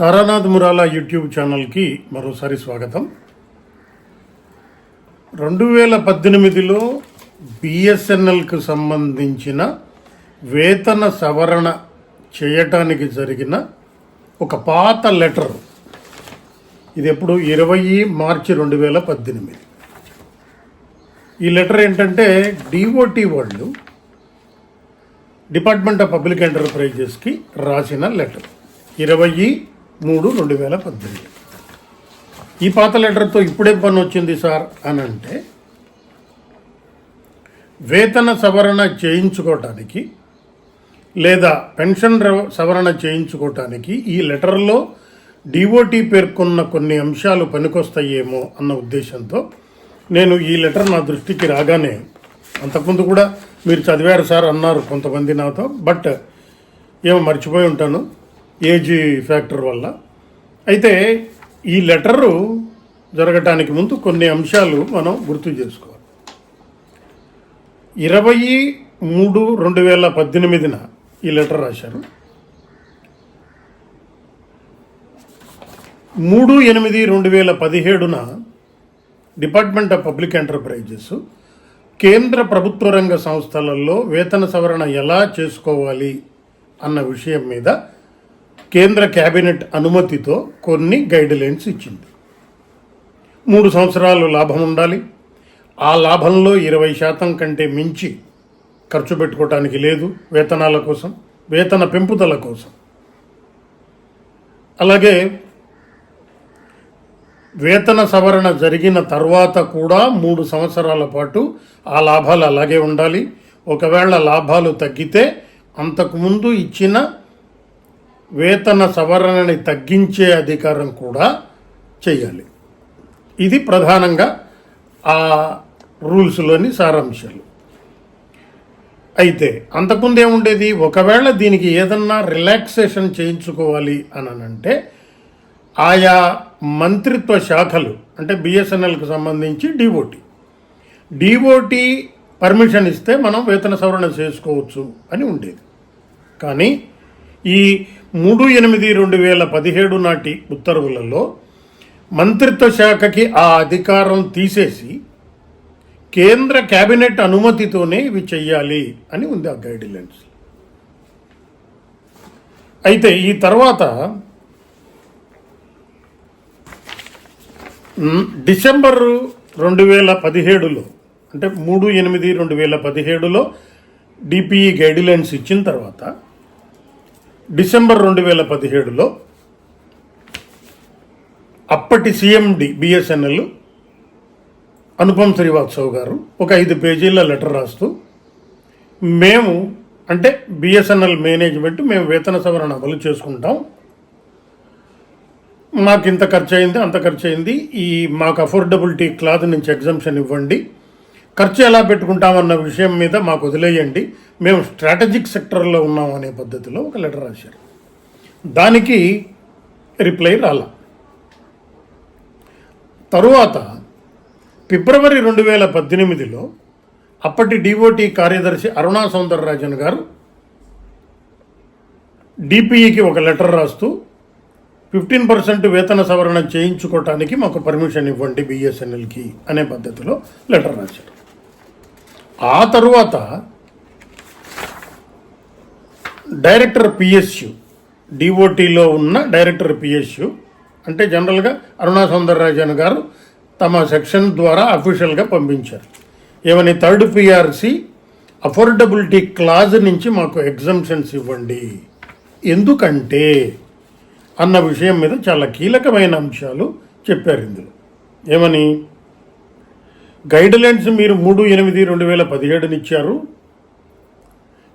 Taranath మురాలా YouTube ఛానల్కి మరోసారి స్వాగతం. రెండు వేల పద్దెనిమిదిలో బిఎస్ఎన్ఎల్కు సంబంధించిన వేతన సవరణ చేయటానికి జరిగిన ఒక పాత లెటర్. ఇది ఎప్పుడు ఇరవై మార్చి రెండు వేల పద్దెనిమిది ఈ లెటర్ ఏంటంటే డిఓటి వాళ్ళు డిపార్ట్మెంట్ ఆఫ్ పబ్లిక్ ఎంటర్ప్రైజెస్కి రాసిన లెటర్. ఇరవై మూడు రెండు వేల పద్దెనిమిది. ఈ పాత లెటర్తో ఇప్పుడే పని వచ్చింది సార్ అని అంటే వేతన సవరణ చేయించుకోవటానికి లేదా పెన్షన్ సవరణ చేయించుకోవటానికి ఈ లెటర్లో డిఓటీ పేర్కొన్న కొన్ని అంశాలు పనికొస్తాయేమో అన్న ఉద్దేశంతో నేను ఈ లెటర్ నా దృష్టికి రాగానే అంతకుముందు కూడా మీరు చదివారు సార్ అన్నారు కొంతమంది నాతో బట్ ఏమో మర్చిపోయి ఉంటాను. ఏజ్ ఫ్యాక్టర్ వల్ల. అయితే ఈ లెటరు జరగటానికి ముందు కొన్ని అంశాలు మనం గుర్తు చేసుకోవాలి. ఇరవై మూడు రెండు వేల పద్దెనిమిదిన ఈ లెటర్ రాశారు. మూడు ఎనిమిది రెండు వేల పదిహేడున డిపార్ట్మెంట్ ఆఫ్ పబ్లిక్ ఎంటర్ప్రైజెస్ కేంద్ర ప్రభుత్వ రంగ సంస్థలలో వేతన సవరణ ఎలా చేసుకోవాలి అన్న విషయం మీద కేంద్ర కేబినెట్ అనుమతితో కొన్ని గైడ్ లైన్స్ ఇచ్చింది. మూడు సంవత్సరాలు లాభం ఉండాలి. ఆ లాభంలో ఇరవై శాతం కంటే మించి ఖర్చు పెట్టుకోవటానికి లేదు వేతనాల కోసం వేతన పెంపుదల కోసం. అలాగే వేతన సవరణ జరిగిన తర్వాత కూడా మూడు సంవత్సరాల పాటు ఆ లాభాలు అలాగే ఉండాలి. ఒకవేళ లాభాలు తగ్గితే అంతకుముందు ఇచ్చిన వేతన సవరణని తగ్గించే అధికారం కూడా చేయాలి. ఇది ప్రధానంగా ఆ రూల్స్లోని సారాంశాలు. అయితే అంతకుముందు ఏముండేది ఒకవేళ దీనికి ఏదన్నా రిలాక్సేషన్ చేయించుకోవాలి అని అంటే ఆయా మంత్రిత్వ శాఖలు అంటే బిఎస్ఎన్ఎల్కి సంబంధించి డిఓటి. డిఓటి పర్మిషన్ ఇస్తే మనం వేతన సవరణ చేసుకోవచ్చు అని ఉండేది. కానీ ఈ మూడు ఎనిమిది రెండు వేల పదిహేడు నాటి ఉత్తర్వులలో మంత్రిత్వ శాఖకి ఆ అధికారం తీసేసి కేంద్ర కేబినెట్ అనుమతితోనే ఇవి చెయ్యాలి అని ఉంది ఆ గైడ్లైన్స్. అయితే ఈ తర్వాత డిసెంబర్ రెండు వేల పదిహేడులో అంటే మూడు ఎనిమిది రెండు వేల పదిహేడులో డిపిఈ గైడ్ లైన్స్ ఇచ్చిన తర్వాత డిసెంబర్ రెండు వేల పదిహేడులో అప్పటి సీఎండి బిఎస్ఎన్ఎల్ అనుపమ్ శ్రీవాత్సవ్ గారు ఒక ఐదు పేజీల లెటర్ రాస్తూ మేము అంటే బిఎస్ఎన్ఎల్ మేనేజ్మెంట్ మేము వేతన సవరణ అమలు చేసుకుంటాం. మాకు ఇంత ఖర్చు అయింది అంత ఖర్చు అయింది ఈ మాకు అఫోర్డబిలిటీ క్లాత్ నుంచి ఎగ్జంప్షన్ ఇవ్వండి. ఖర్చు ఎలా పెట్టుకుంటామన్న విషయం మీద మాకు వదిలేయండి. మేము స్ట్రాటజిక్ సెక్టర్లో ఉన్నాం అనే పద్ధతిలో ఒక లెటర్ రాశారు. దానికి రిప్లై రాలా. తరువాత ఫిబ్రవరి రెండు వేల పద్దెనిమిదిలో అప్పటి డిఓటి కార్యదర్శి అరుణా సౌందరరాజన్ గారు డిపిఈకి ఒక లెటర్ రాస్తూ ఫిఫ్టీన్ పర్సెంట్ వేతన సవరణ చేయించుకోవటానికి మాకు పర్మిషన్ ఇవ్వండి బిఎస్ఎన్ఎల్కి అనే పద్ధతిలో లెటర్ రాశారు. ఆ తరువాత డైరెక్టర్ పిఎస్యు డిఓటీలో ఉన్న డైరెక్టర్ పిఎస్యు అంటే జనరల్గా అరుణా సౌందరరాజన్ గారు తమ సెక్షన్ ద్వారా అఫీషియల్గా పంపించారు. ఏమని థర్డ్ పిఆర్సి అఫోర్డబిలిటీ క్లాజ్ నుంచి మాకు ఎగ్జంప్షన్స్ ఇవ్వండి. ఎందుకంటే అన్న విషయం మీద చాలా కీలకమైన అంశాలు చెప్పారు ఇందులో. ఏమని? గైడ్లైన్స్ మీరు మూడు ఎనిమిది రెండు వేల పదిహేడుని ఇచ్చారు.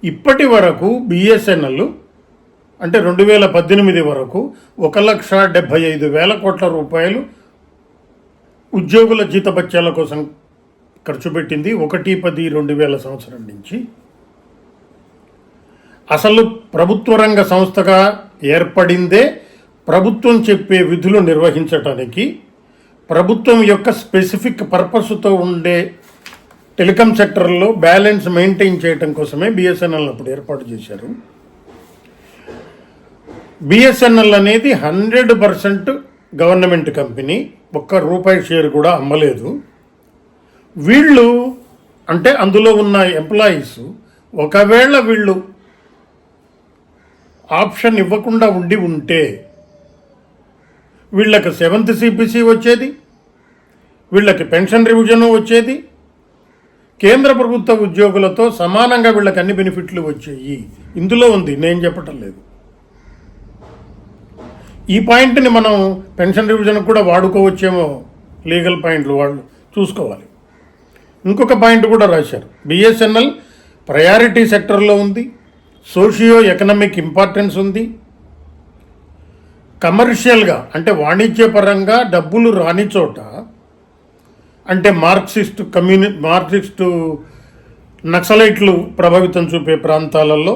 ఇప్పటి వరకు బిఎస్ఎన్ఎల్ అంటే రెండు వేల పద్దెనిమిది వరకు ఒక లక్ష డెబ్భై ఐదు వేల కోట్ల రూపాయలు ఉద్యోగుల జీతభత్యాల కోసం ఖర్చు పెట్టింది ఒకటి పది రెండు వేల సంవత్సరం నుంచి. అసలు ప్రభుత్వ రంగ సంస్థగా ఏర్పడిందే ప్రభుత్వం చెప్పే విధులు నిర్వహించటానికి ప్రభుత్వం యొక్క స్పెసిఫిక్ పర్పస్తో ఉండే టెలికాం సెక్టర్లో బ్యాలెన్స్ మెయింటైన్ చేయడం కోసమే బిఎస్ఎన్ఎల్ అప్పుడు ఏర్పాటు చేశారు. బిఎస్ఎన్ఎల్ అనేది హండ్రెడ్ పర్సెంట్ గవర్నమెంట్ కంపెనీ ఒక్క రూపాయి షేర్ కూడా అమ్మలేదు. వీళ్ళు అంటే అందులో ఉన్న ఎంప్లాయీస్ ఒకవేళ వీళ్ళు ఆప్షన్ ఇవ్వకుండా ఉండి ఉంటే వీళ్ళకి సెవెంత్ సిపిసి వచ్చేది వీళ్ళకి పెన్షన్ రివిజను వచ్చేది? కేంద్ర ప్రభుత్వ ఉద్యోగులతో సమానంగా వీళ్ళకి అన్ని బెనిఫిట్లు వచ్చేయి. ఇందులో ఉంది నేను చెప్పటం లేదు. ఈ పాయింట్ని మనం పెన్షన్ రివిజన్ కూడా వాడుకోవచ్చేమో లీగల్ పాయింట్లు వాళ్ళు చూసుకోవాలి. ఇంకొక పాయింట్ కూడా రాశారు. బిఎస్ఎన్ఎల్ ప్రయారిటీ సెక్టర్లో ఉంది సోషియో ఎకనామిక్ ఇంపార్టెన్స్ ఉంది. కమర్షియల్గా అంటే వాణిజ్యపరంగా డబ్బులు రాని చోట అంటే మార్క్సిస్ట్ కమ్యూని మార్క్సిస్టు నక్సలైట్లు ప్రభావితం చూపే ప్రాంతాలలో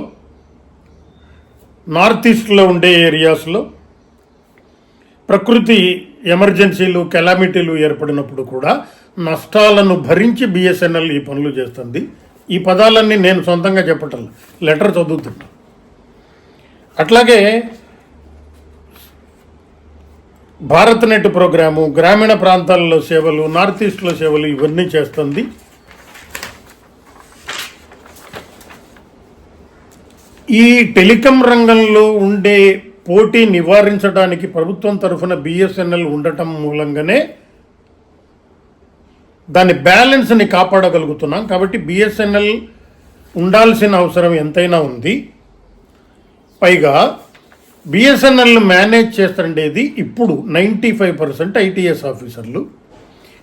నార్త్ ఈస్ట్లో ఉండే ఏరియాస్లో ప్రకృతి ఎమర్జెన్సీలు కెలామిటీలు ఏర్పడినప్పుడు కూడా నష్టాలను భరించి బిఎస్ఎన్ఎల్ ఈ పనులు చేస్తుంది. ఈ పదాలన్నీ నేను సొంతంగా చెప్పటం లెటర్ చదువుతున్నా అట్లాగే భారత్ నెట్ ప్రోగ్రాము గ్రామీణ ప్రాంతాల్లో సేవలు నార్త్ ఈస్ట్లో సేవలు ఇవన్నీ చేస్తుంది. ఈ టెలికాం రంగంలో ఉండే పోటీ నివారించడానికి ప్రభుత్వం తరఫున బిఎస్ఎన్ఎల్ ఉండటం మూలంగానే దాని బ్యాలెన్స్ని కాపాడగలుగుతున్నాం. కాబట్టి బిఎస్ఎన్ఎల్ ఉండాల్సిన అవసరం ఎంతైనా ఉంది. పైగా బిఎస్ఎన్ఎల్ మేనేజ్ చేస్తుండేది ఇప్పుడు నైంటీ ఫైవ్ పర్సెంట్ ఐటీఎస్ ఆఫీసర్లు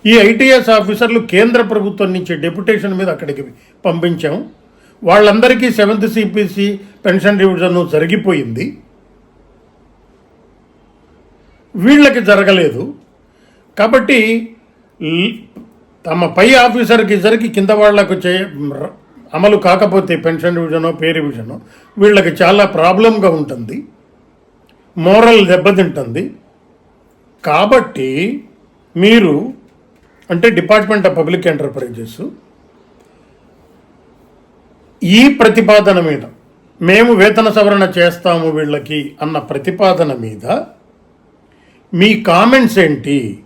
ఈ ఐటీఎస్ ఆఫీసర్లు కేంద్ర ప్రభుత్వం నుంచి డెప్యుటేషన్ మీద అక్కడికి పంపించాం. వాళ్ళందరికీ సెవెంత్ సిపిసి పెన్షన్ రివిజన్ జరిగిపోయింది. వీళ్ళకి జరగలేదు. కాబట్టి తమ పై ఆఫీసర్కి జరిగి కింద వాళ్ళకు చే ర- అమలు కాకపోతే పెన్షన్ రివిజనో పే రివిజనో వీళ్ళకి చాలా ప్రాబ్లంగా ఉంటుంది. మోరల్ దెబ్బతింటుంది. కాబట్టి మీరు అంటే డిపార్ట్మెంట్ ఆఫ్ పబ్లిక్ ఎంటర్ప్రైజెస్ ఈ ప్రతిపాదన మీద మేము వేతన సవరణ చేస్తాము వీళ్ళకి అన్న ప్రతిపాదన మీద మీ కామెంట్స్ ఏంటి?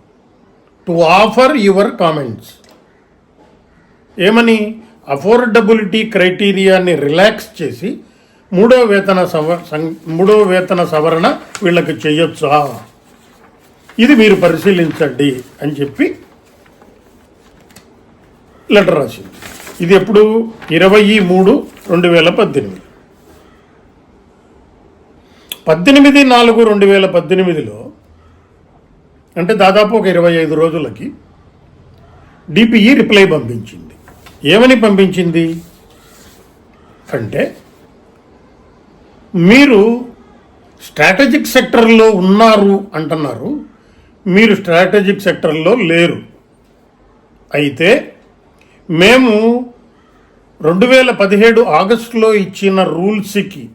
To offer your comments. ఏమని? అఫోర్డబిలిటీ క్రైటీరియాని రిలాక్స్ చేసి మూడో వేతన సవ సం- మూడో వేతన సవరణ వీళ్ళకి చేయొచ్చా? ఇది మీరు పరిశీలించండి అని చెప్పి లెటర్ రాసింది. ఇది ఎప్పుడు? ఇరవై మూడు రెండు వేల పద్దెనిమిది. పద్దెనిమిది నాలుగు రెండు వేల పద్దెనిమిదిలో అంటే దాదాపు ఒక ఇరవై ఐదు రోజులకి డిపిఈ రిప్లై పంపించింది. ఏమని పంపించింది? అంటే మీరు స్ట్రాటజిక్ సెక్టర్లో ఉన్నారు అంటున్నారు. మీరు స్ట్రాటజిక్ సెక్టర్లో లేరు. అయితే మేము రెండు వేల పదిహేడు ఆగస్టులో ఇచ్చిన రూల్స్కి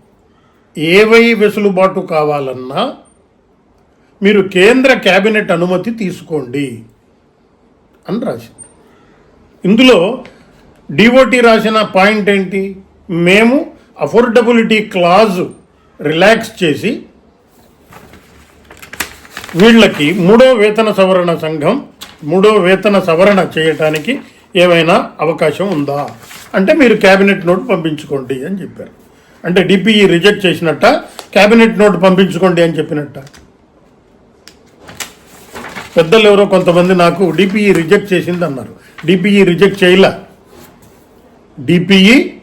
ఏవై వెసులుబాటు కావాలన్నా మీరు కేంద్ర కేబినెట్ అనుమతి తీసుకోండి అని రాసింది. ఇందులో డిఓటి రాసిన పాయింట్ ఏంటి? మేము అఫోర్డబిలిటీ క్లాజ్ రిలాక్స్ చేసి వీళ్ళకి మూడో వేతన సవరణ సంఘం మూడో వేతన సవరణ చేయటానికి ఏమైనా అవకాశం ఉందా? అంటే మీరు క్యాబినెట్ నోట్ పంపించుకోండి అని చెప్పారు. అంటే డిపిఈ రిజెక్ట్ చేసినట్ట? క్యాబినెట్ నోట్ పంపించుకోండి అని చెప్పినట్ట? పెద్దలు ఎవరో కొంతమంది నాకు డిపిఈ రిజెక్ట్ చేసింది అన్నారు డిపిఈ రిజెక్ట్ చేయలే? డిపిఈ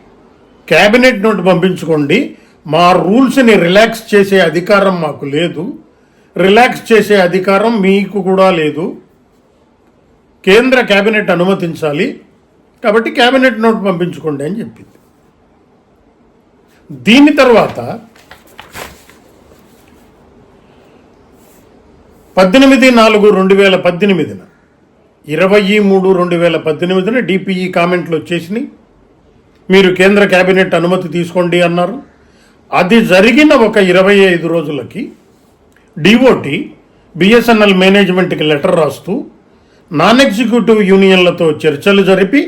క్యాబినెట్ నోట్ పంపించుకోండి. మా రూల్స్ని రిలాక్స్ చేసే అధికారం మాకు లేదు. రిలాక్స్ చేసే అధికారం మీకు కూడా లేదు. కేంద్ర క్యాబినెట్ అనుమతించాలి. కాబట్టి క్యాబినెట్ నోట్ పంపించుకోండి అని చెప్పింది. దీని తర్వాత పద్దెనిమిది నాలుగు రెండు వేల పద్దెనిమిదిన ఇరవై మూడు రెండు వేల పద్దెనిమిదిన డిపిఈ కామెంట్లు వచ్చేసినాయి. మీరు కేంద్ర కేబినెట్ అనుమతి తీసుకోండి అన్నారు. అది జరిగిన ఒక ఇరవై ఐదు రోజులకి డిఓటి బిఎస్ఎన్ఎల్ మేనేజ్మెంట్కి లెటర్ రాస్తూ నాన్ ఎగ్జిక్యూటివ్ యూనియన్లతో చర్చలు జరిపి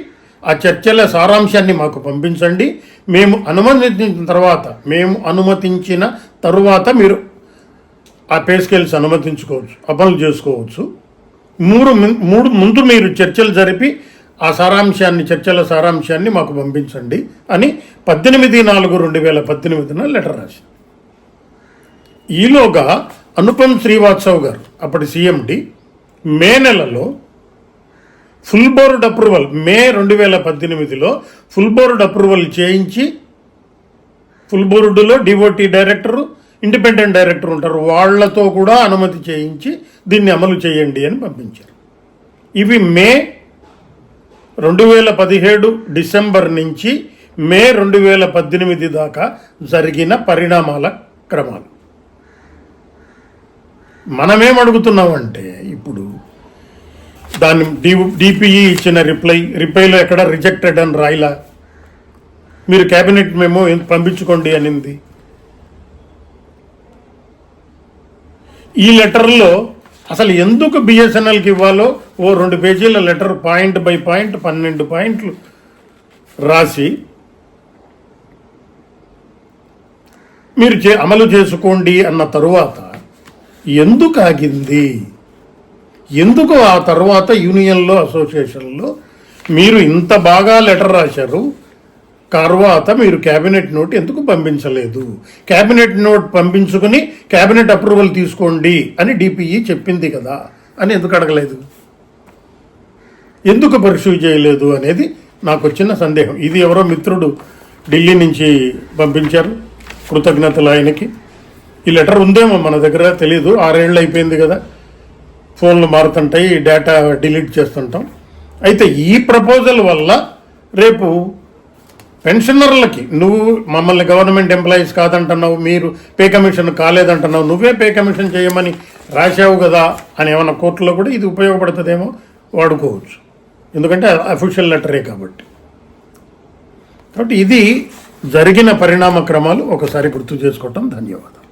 ఆ చర్చల సారాంశాన్ని మాకు పంపించండి. మేము అనుమతించిన తర్వాత మేము అనుమతించిన తరువాత మీరు ఆ పే స్కేల్స్ అనుమతించుకోవచ్చు అమలు చేసుకోవచ్చు. మూడు మూడు ముందు మీరు చర్చలు జరిపి ఆ సారాంశాన్ని చర్చల సారాంశాన్ని మాకు పంపించండి అని పద్దెనిమిది నాలుగు రెండు వేల పద్దెనిమిదిన లెటర్ రాసింది. ఈలోగా అనుపమ్ శ్రీవాత్సవ్ గారు అప్పటి సీఎండి మే నెలలో ఫుల్ బోర్డ్ అప్రూవల్ మే రెండు వేల పద్దెనిమిదిలో ఫుల్ బోర్డ్ అప్రూవల్ చేయించి ఫుల్ బోర్డులో డివోటీ డైరెక్టరు ఇండిపెండెంట్ డైరెక్టర్ ఉంటారు వాళ్ళతో కూడా అనుమతి చేయించి దీన్ని అమలు చేయండి అని పంపించారు. ఇవి మే రెండు వేల పదిహేడు డిసెంబర్ నుంచి మే రెండు వేల పద్దెనిమిది దాకా జరిగిన పరిణామాల క్రమాలు. మనమేం అడుగుతున్నామంటే ఇప్పుడు దాన్ని డి డిపిఈ ఇచ్చిన రిప్లై రిప్లైలో ఎక్కడ రిజెక్టెడ్ అని రాయిలా? మీరు క్యాబినెట్ మేము పంపించుకోండి అనింది. ఈ లెటర్లో అసలు ఎందుకు బిఎస్ఎన్ఎల్కి ఇవ్వాలో ఓ రెండు పేజీల లెటర్ పాయింట్ బై పాయింట్ పన్నెండు పాయింట్లు రాసి మీరు చే అమలు చేసుకోండి అన్న తరువాత ఎందుకు ఆగింది? ఎందుకు ఆ తర్వాత యూనియన్లో అసోసియేషన్లో మీరు ఇంత బాగా లెటర్ రాశారు? తర్వాత మీరు క్యాబినెట్ నోట్ ఎందుకు పంపించలేదు? క్యాబినెట్ నోట్ పంపించుకుని క్యాబినెట్ అప్రూవల్ తీసుకోండి అని డిపిఈ చెప్పింది కదా అని ఎందుకు అడగలేదు? ఎందుకు పర్సూ చేయలేదు అనేది నాకు వచ్చిన సందేహం. ఇది ఎవరో మిత్రుడు ఢిల్లీ నుంచి పంపించారు కృతజ్ఞతలు ఆయనకి. ఈ లెటర్ ఉందేమో మన దగ్గర తెలియదు ఆరేళ్ళు అయిపోయింది కదా. ఫోన్లు మారుతుంటాయి డేటా డిలీట్ చేస్తుంటాం. అయితే ఈ ప్రపోజల్ వల్ల రేపు పెన్షనర్లకి నువ్వు మమ్మల్ని గవర్నమెంట్ ఎంప్లాయీస్ కాదంటున్నావు మీరు పే కమిషన్ కాలేదంటున్నావు నువ్వే పే కమిషన్ చేయమని రాశావు కదా అని ఏమన్నా కోర్టులో కూడా ఇది ఉపయోగపడుతుందేమో వాడుకోవచ్చు. ఎందుకంటే అఫీషియల్ లెటరే కాబట్టి. కాబట్టి ఇది జరిగిన పరిణామ క్రమాలు ఒకసారి గుర్తు చేసుకోవటం ధన్యవాదాలు